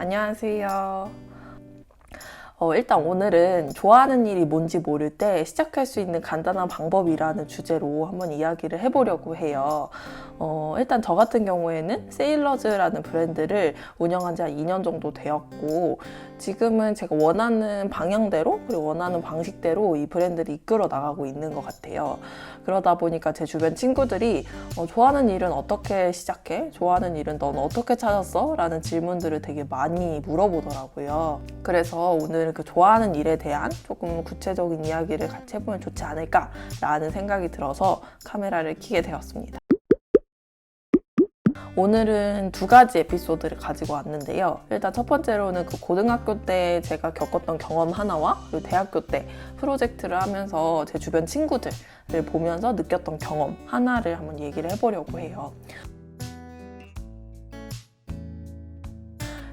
안녕하세요. 어, 일단 오늘은 좋아하는 일이 뭔지 모를 때 시작할 수 있는 간단한 방법이라는 주제로 한번 이야기를 해보려고 해요. 어, 일단 저 같은 경우에는 세일러즈라는 브랜드를 운영한 지 한 2년 정도 되었고, 지금은 제가 원하는 방향대로, 그리고 원하는 방식대로 이 브랜드를 이끌어 나가고 있는 것 같아요. 그러다 보니까 제 주변 친구들이 어, 좋아하는 일은 어떻게 시작해? 좋아하는 일은 넌 어떻게 찾았어? 라는 질문들을 되게 많이 물어보더라고요. 그래서 오늘 그 좋아하는 일에 대한 조금 구체적인 이야기를 같이 해보면 좋지 않을까라는 생각이 들어서 카메라를 켜게 되었습니다. 오늘은 두 가지 에피소드를 가지고 왔는데요. 일단 첫 번째로는 그 고등학교 때 제가 겪었던 경험 하나와 그리고 대학교 때 프로젝트를 하면서 제 주변 친구들을 보면서 느꼈던 경험 하나를 한번 얘기를 해보려고 해요.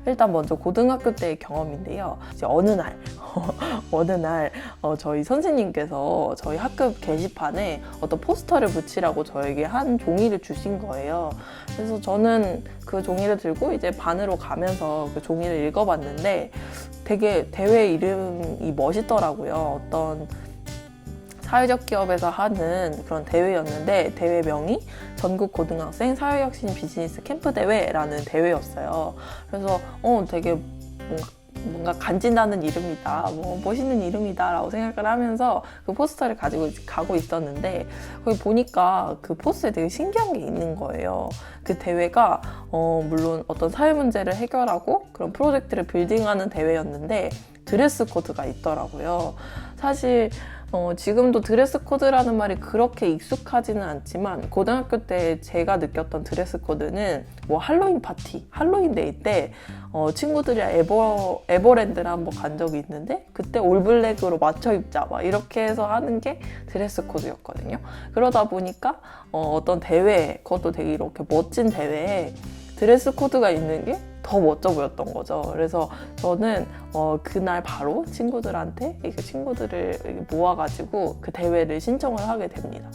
일단 먼저 고등학교 때의 경험인데요. 이제 어느 날, 어느 날 어, 저희 선생님께서 저희 학급 게시판에 어떤 포스터를 붙이라고 저에게 한 종이를 주신 거예요. 그래서 저는 그 종이를 들고 이제 반으로 가면서 그 종이를 읽어봤는데 되게 대회 이름이 멋있더라고요. 어떤 사회적 기업에서 하는 그런 대회였는데 대회명이 전국 고등학생 사회혁신 비즈니스 캠프 대회라는 대회였어요. 그래서 어 되게 뭔가 뭔가 간지나는 이름이다, 뭐 멋있는 이름이다라고 생각을 하면서 그 포스터를 가지고 가고 있었는데 거기 보니까 그 포스터에 되게 신기한 게 있는 거예요. 그 대회가 어 물론 어떤 사회 문제를 해결하고 그런 프로젝트를 빌딩하는 대회였는데 드레스 코드가 있더라고요. 사실 어, 지금도 드레스 코드라는 말이 그렇게 익숙하지는 않지만 고등학교 때 제가 느꼈던 드레스 코드는 뭐 할로윈 파티, 할로윈 데이 때 어, 친구들이랑 에버, 에버랜드를 한번 간 적이 있는데 그때 올블랙으로 맞춰 입자 막 이렇게 해서 하는 게 드레스 코드였거든요. 그러다 보니까 어, 어떤 대회, 그것도 되게 이렇게 멋진 대회에 드레스 코드가 있는 게 더 멋져 보였던 거죠. 그래서 저는 어, 그날 바로 친구들한테 이렇게 친구들을 모아가지고 그 대회를 신청을 하게 됩니다.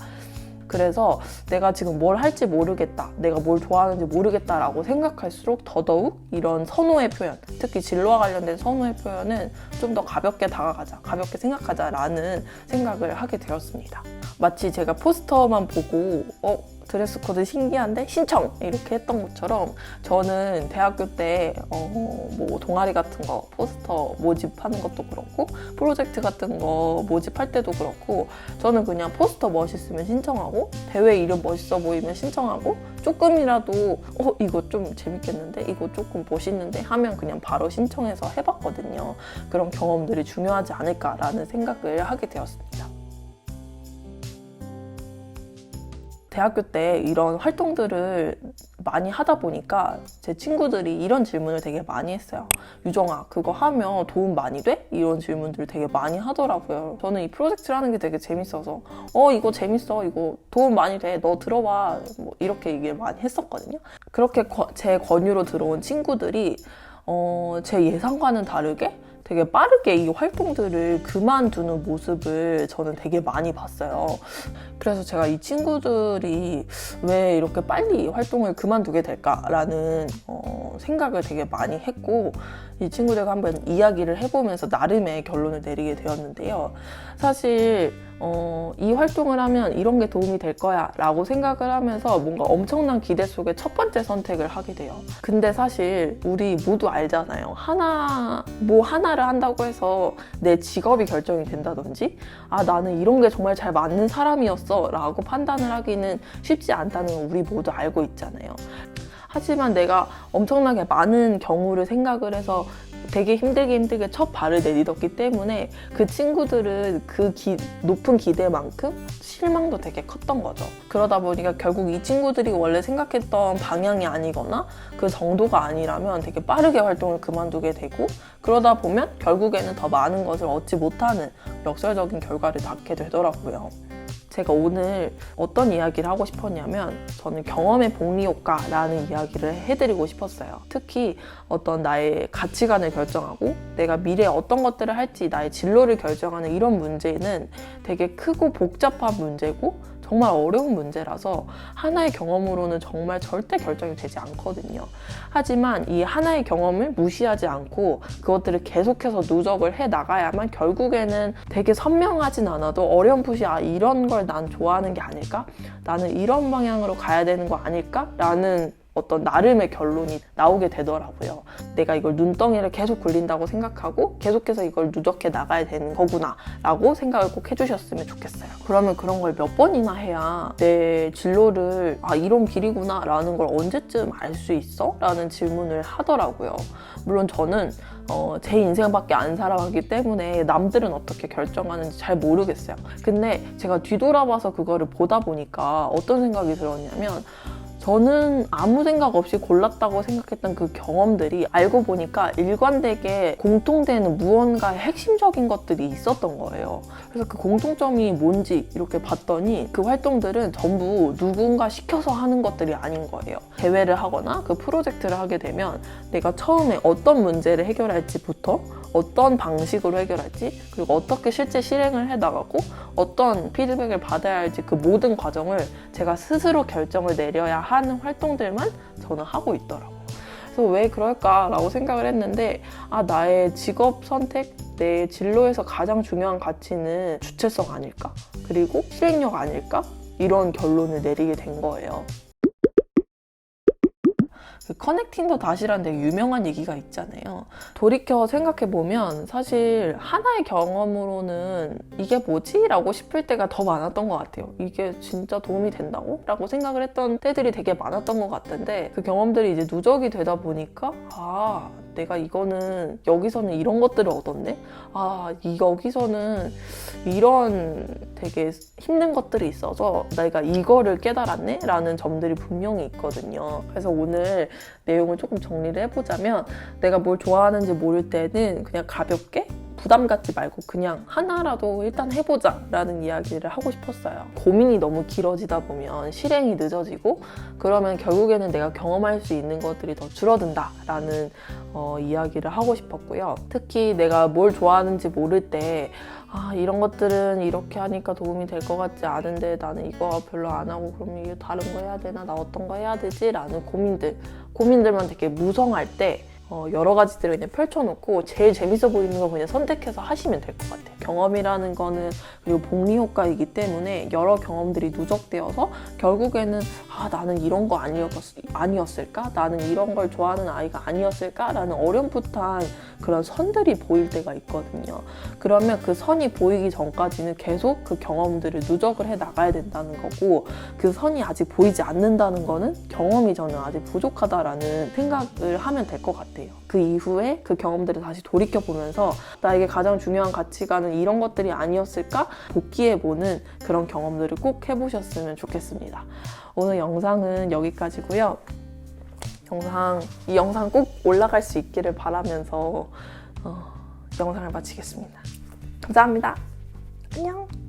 그래서 내가 지금 뭘 할지 모르겠다, 내가 뭘 좋아하는지 모르겠다라고 생각할수록 더더욱 이런 선호의 표현, 특히 진로와 관련된 선호의 표현은 좀 더 가볍게 다가가자, 가볍게 생각하자라는 생각을 하게 되었습니다. 마치 제가 포스터만 보고 어 드레스 코드 신기한데 신청 이렇게 했던 것처럼 저는 대학교 때 어 뭐 동아리 같은 거 포스터 모집하는 것도 그렇고 프로젝트 같은 거 모집할 때도 그렇고 저는 그냥 포스터 멋있으면 신청하고 대회 이름 멋있어 보이면 신청하고 조금이라도 어 이거 좀 재밌겠는데 이거 조금 멋있는데 하면 그냥 바로 신청해서 해봤거든요. 그런 경험들이 중요하지 않을까라는 생각을 하게 되었습니다. 대학교 때 이런 활동들을 많이 하다 보니까 제 친구들이 이런 질문을 되게 많이 했어요. 유정아, 그거 하면 도움 많이 돼? 이런 질문들을 되게 많이 하더라고요. 저는 이 프로젝트를 하는 게 되게 재밌어서, 어, 이거 재밌어. 이거 도움 많이 돼. 너 들어봐. 뭐 이렇게 얘기를 많이 했었거든요. 그렇게 거- 제 권유로 들어온 친구들이, 어, 제 예상과는 다르게 되게 빠르게 이 활동들을 그만두는 모습을 저는 되게 많이 봤어요. 그래서 제가 이 친구들이 왜 이렇게 빨리 활동을 그만두게 될까라는 어, 생각을 되게 많이 했고 이 친구들과 한번 이야기를 해보면서 나름의 결론을 내리게 되었는데요. 사실 어, 이 활동을 하면 이런 게 도움이 될 거야 라고 생각을 하면서 뭔가 엄청난 기대 속에 첫 번째 선택을 하게 돼요. 근데 사실 우리 모두 알잖아요. 하나, 뭐 하나를 한다고 해서 내 직업이 결정이 된다든지 아, 나는 이런 게 정말 잘 맞는 사람이었어 라고 판단을 하기는 쉽지 않다는 걸 우리 모두 알고 있잖아요. 하지만 내가 엄청나게 많은 경우를 생각을 해서 되게 힘들게 힘들게 첫 발을 내딛었기 때문에 그 친구들은 그 기- 높은 기대만큼 실망도 되게 컸던 거죠. 그러다 보니까 결국 이 친구들이 원래 생각했던 방향이 아니거나 그 정도가 아니라면 되게 빠르게 활동을 그만두게 되고 그러다 보면 결국에는 더 많은 것을 얻지 못하는 역설적인 결과를 낳게 되더라고요. 제가 오늘 어떤 이야기를 하고 싶었냐면 저는 경험의 복리 효과라는 이야기를 해드리고 싶었어요. 특히 어떤 나의 가치관을 결정하고 내가 미래에 어떤 것들을 할지 나의 진로를 결정하는 이런 문제는 되게 크고 복잡한 문제고 정말 어려운 문제라서 하나의 경험으로는 정말 절대 결정이 되지 않거든요. 하지만 이 하나의 경험을 무시하지 않고 그것들을 계속해서 누적을 해 나가야만 결국에는 되게 선명하진 않아도 어렴풋이 아 이런 걸 난 좋아하는 게 아닐까? 나는 이런 방향으로 가야 되는 거 아닐까? 라는 어떤 나름의 결론이 나오게 되더라고요. 내가 이걸 눈덩이를 계속 굴린다고 생각하고 계속해서 이걸 누적해 나가야 되는 거구나 라고 생각을 꼭 해주셨으면 좋겠어요. 그러면 그런 걸 몇 번이나 해야 내 진로를 아 이런 길이구나 라는 걸 언제쯤 알 수 있어? 라는 질문을 하더라고요. 물론 저는 어, 제 인생밖에 안 살아가기 때문에 남들은 어떻게 결정하는지 잘 모르겠어요. 근데 제가 뒤돌아봐서 그거를 보다 보니까 어떤 생각이 들었냐면 저는 아무 생각 없이 골랐다고 생각했던 그 경험들이 알고 보니까 일관되게 공통되는 무언가의 핵심적인 것들이 있었던 거예요. 그래서 그 공통점이 뭔지 이렇게 봤더니 그 활동들은 전부 누군가 시켜서 하는 것들이 아닌 거예요. 대회를 하거나 그 프로젝트를 하게 되면 내가 처음에 어떤 문제를 해결할지부터 어떤 방식으로 해결할지 그리고 어떻게 실제 실행을 해 나가고 어떤 피드백을 받아야 할지 그 모든 과정을 제가 스스로 결정을 내려야 하는 활동들만 저는 하고 있더라고요. 그래서 왜 그럴까라고 생각을 했는데 아 나의 직업 선택 내 진로에서 가장 중요한 가치는 주체성 아닐까 그리고 실행력 아닐까 이런 결론을 내리게 된 거예요. 그 커넥팅 더 다시라는 되게 유명한 얘기가 있잖아요. 돌이켜 생각해 보면 사실 하나의 경험으로는 이게 뭐지? 라고 싶을 때가 더 많았던 것 같아요. 이게 진짜 도움이 된다고? 라고 생각을 했던 때들이 되게 많았던 것 같은데 그 경험들이 이제 누적이 되다 보니까 아, 내가 이거는 여기서는 이런 것들을 얻었네? 아, 이 여기서는 이런 되게 힘든 것들이 있어서 내가 이거를 깨달았네? 라는 점들이 분명히 있거든요. 그래서 오늘 내용을 조금 정리를 해보자면 내가 뭘 좋아하는지 모를 때는 그냥 가볍게 부담 갖지 말고 그냥 하나라도 일단 해보자 라는 이야기를 하고 싶었어요. 고민이 너무 길어지다 보면 실행이 늦어지고 그러면 결국에는 내가 경험할 수 있는 것들이 더 줄어든다 라는 어, 이야기를 하고 싶었고요. 특히 내가 뭘 좋아하는지 모를 때 아, 이런 것들은 이렇게 하니까 도움이 될 것 같지 않은데 나는 이거 별로 안 하고 그럼 이게 다른 거 해야 되나 나 어떤 거 해야 되지? 라는 고민들 고민들만 되게 무성할 때 어, 여러 가지들을 그냥 펼쳐놓고 제일 재밌어 보이는 거 그냥 선택해서 하시면 될 것 같아요. 경험이라는 거는 그리고 복리 효과이기 때문에 여러 경험들이 누적되어서 결국에는 아 나는 이런 거 아니었, 아니었을까? 나는 이런 걸 좋아하는 아이가 아니었을까? 라는 어렴풋한 그런 선들이 보일 때가 있거든요. 그러면 그 선이 보이기 전까지는 계속 그 경험들을 누적을 해 나가야 된다는 거고 그 선이 아직 보이지 않는다는 거는 경험이 저는 아직 부족하다라는 생각을 하면 될 것 같아요. 그 이후에 그 경험들을 다시 돌이켜 보면서 나에게 가장 중요한 가치관은 이런 것들이 아니었을까 복귀해 보는 그런 경험들을 꼭 해보셨으면 좋겠습니다. 오늘 영상은 여기까지고요. 영상 이 영상 꼭 올라갈 수 있기를 바라면서 어, 영상을 마치겠습니다. 감사합니다. 안녕.